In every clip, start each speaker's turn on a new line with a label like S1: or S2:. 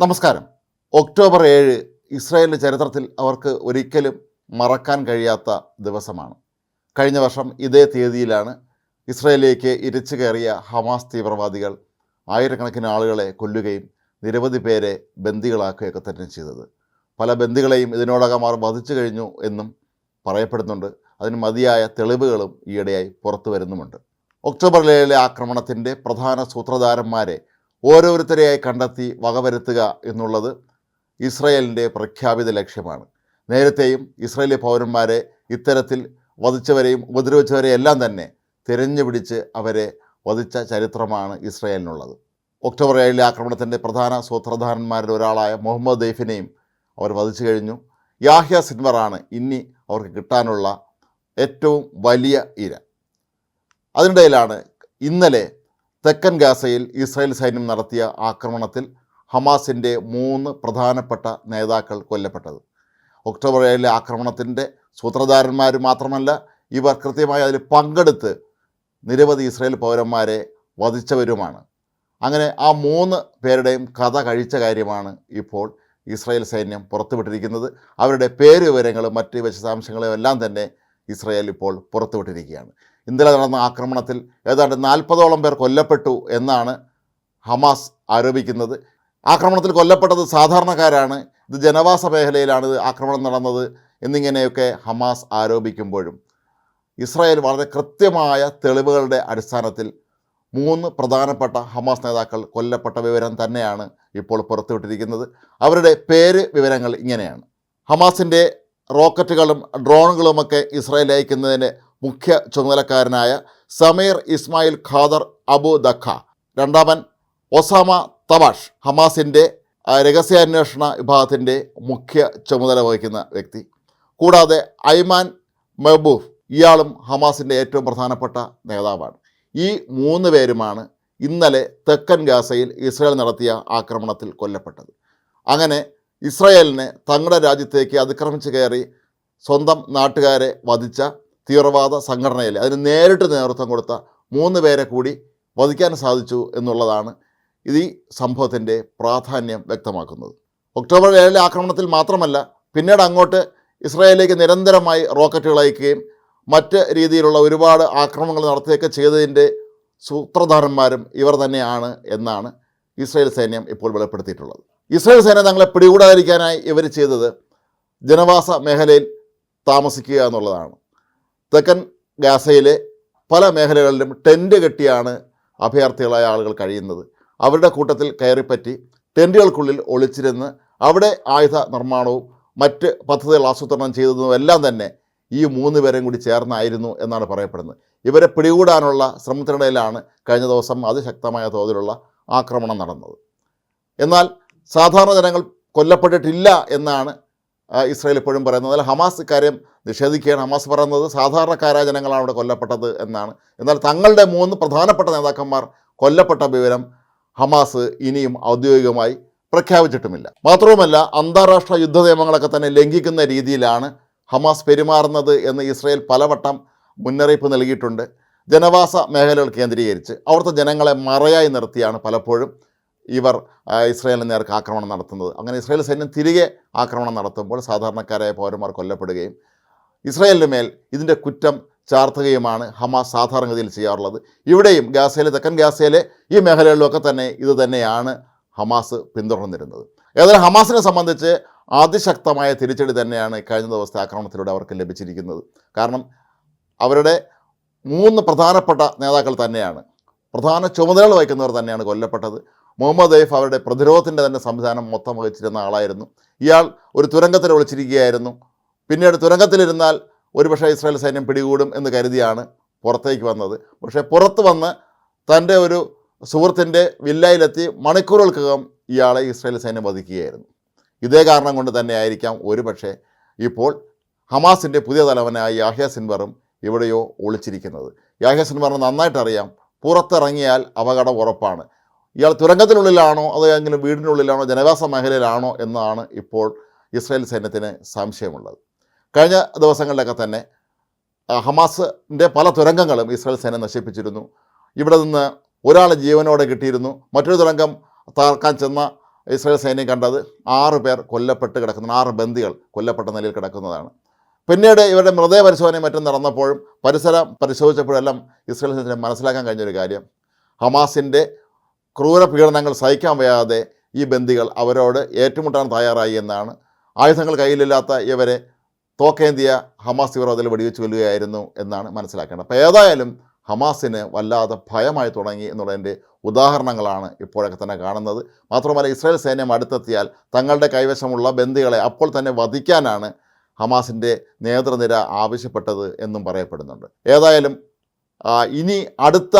S1: നമസ്കാരം. ഒക്ടോബർ ഏഴ് ഇസ്രായേലിന്റെ ചരിത്രത്തിൽ അവർക്ക് ഒരിക്കലും മറക്കാൻ കഴിയാത്ത ദിവസമാണ്. കഴിഞ്ഞ വർഷം ഇതേ തീയതിയിലാണ് ഇസ്രായേലിലേക്ക് ഇരച്ചു കയറിയ ഹമാസ് തീവ്രവാദികൾ ആയിരക്കണക്കിന് ആളുകളെ കൊല്ലുകയും നിരവധി പേരെ ബന്ദികളാക്കുകയൊക്കെ തന്നെ ചെയ്തത്. പല ബന്ദികളെയും ഇതിനോടകം അവർ വധിച്ചു കഴിഞ്ഞു എന്നും പറയപ്പെടുന്നുണ്ട്. അതിന് മതിയായ തെളിവുകളും ഈയിടെയായി പുറത്തു വരുന്നുമുണ്ട്. ഒക്ടോബർ ഏഴിലെ ആക്രമണത്തിന്റെ പ്രധാന സൂത്രധാരന്മാരെ ഓരോരുത്തരെയായി കണ്ടെത്തി വകവരുത്തുക എന്നുള്ളത് ഇസ്രയേലിന്റെ പ്രഖ്യാപിത ലക്ഷ്യമാണ്. നേരത്തെയും ഇസ്രയേലി പൗരന്മാരെ ഇത്തരത്തിൽ വധിച്ചവരെയും ഉപദ്രവിച്ചവരെയും എല്ലാം തന്നെ തിരഞ്ഞു പിടിച്ച് അവരെ വധിച്ച ചരിത്രമാണ് ഇസ്രയേലിനുള്ളത്. ഒക്ടോബർ ഏഴിലെ ആക്രമണത്തിന്റെ പ്രധാന സൂത്രധാരന്മാരിൽ ഒരാളായ മുഹമ്മദ് ദൈഫിനെയും അവർ വധിച്ചു കഴിഞ്ഞു. യാഹ്യ സിൻവറാണ് ഇനി അവർക്ക് കിട്ടാനുള്ള ഏറ്റവും വലിയ ഇര. അതിനിടയിലാണ് ഇന്നലെ തെക്കൻ ഗാസയിൽ ഇസ്രായേൽ സൈന്യം നടത്തിയ ആക്രമണത്തിൽ ഹമാസിന്റെ മൂന്ന് പ്രധാനപ്പെട്ട നേതാക്കൾ കൊല്ലപ്പെട്ടത്. ഒക്ടോബർ ഏഴിലെ ആക്രമണത്തിന്റെ സൂത്രധാരന്മാർ മാത്രമല്ല ഇവർ കൃത്യമായി അതിൽ പങ്കെടുത്ത് നിരവധി ഇസ്രായേൽ പൗരന്മാരെ വധിച്ചവരുമാണ്. അങ്ങനെ ആ മൂന്ന് പേരുടെയും കഥ കഴിച്ച കാര്യമാണ് ഇപ്പോൾ ഇസ്രായേൽ സൈന്യം പുറത്തുവിട്ടിരിക്കുന്നത്. അവരുടെ പേര് വിവരങ്ങളും മറ്റ് വിശദാംശങ്ങളും എല്ലാം തന്നെ ഇസ്രായേൽ ഇപ്പോൾ പുറത്തുവിട്ടിരിക്കുകയാണ്. ഇന്നലെ നടന്ന ആക്രമണത്തിൽ ഏതാണ്ട് നാൽപ്പതോളം പേർ കൊല്ലപ്പെട്ടു എന്നാണ് ഹമാസ് ആരോപിക്കുന്നത്. ആക്രമണത്തിൽ കൊല്ലപ്പെട്ടത് സാധാരണക്കാരാണ്. ഇത് ജനവാസ മേഖലയിലാണ് ആക്രമണം നടന്നത് എന്നിങ്ങനെയൊക്കെ ഹമാസ് ആരോപിക്കുമ്പോഴും ഇസ്രായേൽ വളരെ കൃത്യമായ തെളിവുകളുടെ അടിസ്ഥാനത്തിൽ മൂന്ന് പ്രധാനപ്പെട്ട ഹമാസ് നേതാക്കൾ കൊല്ലപ്പെട്ട വിവരം തന്നെയാണ് ഇപ്പോൾ പുറത്തുവിട്ടിരിക്കുന്നത്. അവരുടെ പേര് വിവരങ്ങൾ ഇങ്ങനെയാണ്. ഹമാസിന്റെ റോക്കറ്റുകളും ഡ്രോണുകളുമൊക്കെ ഇസ്രായേൽ അയക്കുന്നതിന് മുഖ്യ ചുമതലക്കാരനായ സമീർ ഇസ്മായിൽ ഖാദർ അബു ദഖ രണ്ടാമൻ ഒസാമ തബാഷ് ഹമാസിന്റെ രഹസ്യാന്വേഷണ വിഭാഗത്തിന്റെ മുഖ്യ ചുമതല വഹിക്കുന്ന വ്യക്തി. കൂടാതെ ഐമാൻ മെഹബൂഫ് ഇയാളും ഹമാസിന്റെ ഏറ്റവും പ്രധാനപ്പെട്ട നേതാവാണ്. ഈ മൂന്ന് പേരുമാണ് ഇന്നലെ തെക്കൻ ഗാസയിൽ ഇസ്രായേൽ നടത്തിയ ആക്രമണത്തിൽ കൊല്ലപ്പെട്ടത്. അങ്ങനെ ഇസ്രായേലിനെ തങ്ങളുടെ രാജ്യത്തേക്ക് അതിക്രമിച്ച് കയറി സ്വന്തം നാട്ടുകാരെ വധിച്ച തീവ്രവാദ സംഘടനയിൽ അതിന് നേരിട്ട് നേതൃത്വം കൊടുത്ത മൂന്ന് പേരെ കൂടി വധിക്കാൻ സാധിച്ചു എന്നുള്ളതാണ് ഇത് ഈ സംഭവത്തിന്റെ പ്രാധാന്യം വ്യക്തമാക്കുന്നത്. ഒക്ടോബർ ഏഴിലെ ആക്രമണത്തിൽ മാത്രമല്ല പിന്നീട് അങ്ങോട്ട് ഇസ്രായേലിലേക്ക് നിരന്തരമായി റോക്കറ്റുകൾ അയക്കുകയും മറ്റ് രീതിയിലുള്ള ഒരുപാട് ആക്രമണങ്ങൾ നടത്തുകയൊക്കെ ചെയ്തതിന്റെ സൂത്രധാരന്മാരും ഇവർ തന്നെയാണ് എന്നാണ് ഇസ്രായേൽ സൈന്യം ഇപ്പോൾ വെളിപ്പെടുത്തിയിട്ടുള്ളത്. ഇസ്രായേൽ സൈന്യം തങ്ങളെ പിടികൂടാതിരിക്കാനായി ഇവർ ചെയ്തത് ജനവാസ മേഖലയിൽ താമസിക്കുക എന്നുള്ളതാണ്. തെക്കൻ ഗാസയിലെ പല മേഖലകളിലും ടെന്റ് കെട്ടിയാണ് അഭയാർത്ഥികളായ ആളുകൾ കഴിയുന്നത്. അവരുടെ കൂട്ടത്തിൽ കയറിപ്പറ്റി ടെന്റുകൾക്കുള്ളിൽ ഒളിച്ചിരുന്ന് അവിടെ ആയുധ നിർമ്മാണവും മറ്റ് പദ്ധതികൾ ആസൂത്രണം ചെയ്തതും എല്ലാം തന്നെ ഈ മൂന്ന് പേരും കൂടി ചേർന്നായിരുന്നു എന്നാണ് പറയപ്പെടുന്നത്. ഇവരെ പിടികൂടാനുള്ള ശ്രമത്തിനിടയിലാണ് കഴിഞ്ഞ ദിവസം അതിശക്തമായ തോതിലുള്ള ആക്രമണം നടന്നത്. എന്നാൽ സാധാരണ ജനങ്ങൾ കൊല്ലപ്പെട്ടിട്ടില്ല എന്നാണ് ഇസ്രായേൽ ഇപ്പോഴും പറയുന്നത് എന്നാൽ ഹമാസ് ഇക്കാര്യം നിഷേധിക്കുകയാണ്. ഹമാസ് പറയുന്നത് സാധാരണക്കാരായ ജനങ്ങളാണ് അവിടെ കൊല്ലപ്പെട്ടത് എന്നാണ്. എന്നാൽ തങ്ങളുടെ മൂന്ന് പ്രധാനപ്പെട്ട നേതാക്കന്മാർ കൊല്ലപ്പെട്ട വിവരം ഹമാസ് ഇനിയും ഔദ്യോഗികമായി പ്രഖ്യാപിച്ചിട്ടുമില്ല. മാത്രവുമല്ല അന്താരാഷ്ട്ര യുദ്ധ നിയമങ്ങളൊക്കെ തന്നെ ലംഘിക്കുന്ന രീതിയിലാണ് ഹമാസ് പെരുമാറുന്നത് എന്ന് ഇസ്രായേൽ പലവട്ടം മുന്നറിയിപ്പ് നൽകിയിട്ടുണ്ട്. ജനവാസ മേഖലകൾ കേന്ദ്രീകരിച്ച് അവിടുത്തെ ജനങ്ങളെ മറയായി നിർത്തിയാണ് പലപ്പോഴും ഇവർ ഇസ്രയേലിന് നേർക്ക് ആക്രമണം നടത്തുന്നത്. അങ്ങനെ ഇസ്രായേൽ സൈന്യം തിരികെ ആക്രമണം നടത്തുമ്പോൾ സാധാരണക്കാരായ പൗരന്മാർ കൊല്ലപ്പെടുകയും ഇസ്രയേലിന് മേൽ ഇതിന്റെ കുറ്റം ചാർത്തുകയുമാണ് ഹമാസ് സാധാരണഗതിയിൽ ചെയ്യാറുള്ളത്. ഇവിടെയും ഗാസയിലെ തെക്കൻ ഗാസയിലെ ഈ മേഖലകളിലൊക്കെ തന്നെ ഇത് തന്നെയാണ് ഹമാസ് പിന്തുടർന്നിരുന്നത്. ഏതായാലും ഹമാസിനെ സംബന്ധിച്ച് അതിശക്തമായ തിരിച്ചടി തന്നെയാണ് കഴിഞ്ഞ ദിവസത്തെ ആക്രമണത്തിലൂടെ അവർക്ക് ലഭിച്ചിരിക്കുന്നത്. കാരണം അവരുടെ മൂന്ന് പ്രധാനപ്പെട്ട നേതാക്കൾ തന്നെയാണ്. പ്രധാന ചുമതലകൾ വഹിക്കുന്നവർ തന്നെയാണ് കൊല്ലപ്പെട്ടത്. മുഹമ്മദ് ദൈഫ് അവരുടെ പ്രതിരോധത്തിന്റെ തന്നെ സംവിധാനം മൊത്തം വഹിച്ചിരുന്ന ആളായിരുന്നു. ഇയാൾ ഒരു തുരങ്കത്തിൽ ഒളിച്ചിരിക്കുകയായിരുന്നു. പിന്നീട് തുരങ്കത്തിലിരുന്നാൽ ഒരുപക്ഷെ ഇസ്രായേൽ സൈന്യം പിടികൂടും എന്ന് കരുതിയാണ് പുറത്തേക്ക് വന്നത്. പക്ഷേ പുറത്ത് വന്ന് തന്റെ ഒരു സുഹൃത്തിന്റെ വില്ലയിലെത്തി മണിക്കൂറുകൾക്കകം ഇയാളെ ഇസ്രായേൽ സൈന്യം വധിക്കുകയായിരുന്നു. ഇതേ കാരണം കൊണ്ട് തന്നെ ആയിരിക്കാം ഒരുപക്ഷെ ഇപ്പോൾ ഹമാസിന്റെ പുതിയ തലവനായ യാഹ്യ സിൻവറും എവിടെയോ ഒളിച്ചിരിക്കുന്നത്. യാഹ്യ സിൻവറിന് നന്നായിട്ടറിയാം. പുറത്തിറങ്ങിയാൽ അപകടം ഉറപ്പാണ്. ഇയാൾ തുരങ്കത്തിനുള്ളിലാണോ അതോ എങ്കിലും വീടിനുള്ളിലാണോ ജനവാസ മേഖലയിലാണോ എന്നാണ് ഇപ്പോൾ ഇസ്രായേൽ സൈന്യത്തിന് സംശയമുള്ളത്. കഴിഞ്ഞ ദിവസങ്ങളിലൊക്കെ തന്നെ ഹമാസിന്റെ പല തുരങ്കങ്ങളും ഇസ്രായേൽ സൈന്യം നശിപ്പിച്ചിരുന്നു. ഇവിടെ നിന്ന് ഒരാൾ ജീവനോടെ കിട്ടിയിരുന്നു. മറ്റൊരു തുരങ്കം തകർക്കാൻ ചെന്ന ഇസ്രായേൽ സൈന്യം കണ്ടത് ആറ് പേർ കൊല്ലപ്പെട്ട് കിടക്കുന്ന ആറ് ബന്ദികൾ കൊല്ലപ്പെട്ട നിലയിൽ കിടക്കുന്നതാണ്. പിന്നീട് ഇവരുടെ മൃതദേഹ പരിശോധനയും മറ്റും നടന്നപ്പോഴും പരിസരം പരിശോധിച്ചപ്പോഴെല്ലാം ഇസ്രായേൽ സൈന്യത്തിന് മനസ്സിലാക്കാൻ കഴിഞ്ഞൊരു കാര്യം. ഹമാസിന്റെ ക്രൂര പീഡനങ്ങൾ സഹിക്കാൻ വയ്യാതെ ഈ ബന്ദികൾ അവരോട് ഏറ്റുമുട്ടാൻ തയ്യാറായി എന്നാണ്. ആയുധങ്ങൾ കയ്യിലില്ലാത്ത ഇവരെ തോക്കേന്തിയ ഹമാസ് തീവ്രവാദികൾ വെടിവെച്ച് കൊല്ലുകയായിരുന്നു എന്നാണ് മനസ്സിലാക്കേണ്ടത്. അപ്പോൾ ഏതായാലും ഹമാസിന് വല്ലാതെ ഭയമായി തുടങ്ങി എന്നുള്ളതിന്റെ ഉദാഹരണങ്ങളാണ് ഇപ്പോഴൊക്കെ തന്നെ കാണുന്നത്. മാത്രമല്ല ഇസ്രായേൽ സൈന്യം അടുത്തെത്തിയാൽ തങ്ങളുടെ കൈവശമുള്ള ബന്ദികളെ അപ്പോൾ തന്നെ വധിക്കാനാണ് ഹമാസിന്റെ നേതൃനിര ആവശ്യപ്പെട്ടത് എന്നും പറയപ്പെടുന്നുണ്ട്. ഏതായാലും ഇനി അടുത്ത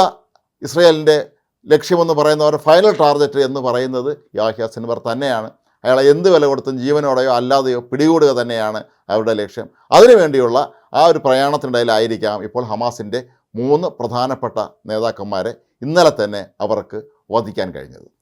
S1: ഇസ്രയേലിന്റെ ലക്ഷ്യമെന്ന് പറയുന്നവർ ഫൈനൽ ടാർഗറ്റ് എന്ന് പറയുന്നത് യാഹ്യ സിൻവർ തന്നെയാണ്. അയാളെ എന്ത് വില കൊടുത്തും ജീവനോടെയോ അല്ലാതെയോ പിടികൂടുക തന്നെയാണ് അവരുടെ ലക്ഷ്യം. അതിനുവേണ്ടിയുള്ള ആ ഒരു പ്രയാണത്തിനിടയിലായിരിക്കാം ഇപ്പോൾ ഹമാസിന്റെ മൂന്ന് പ്രധാനപ്പെട്ട നേതാക്കന്മാരെ ഇന്നലെ തന്നെ അവർക്ക് വധിക്കാൻ കഴിഞ്ഞത്.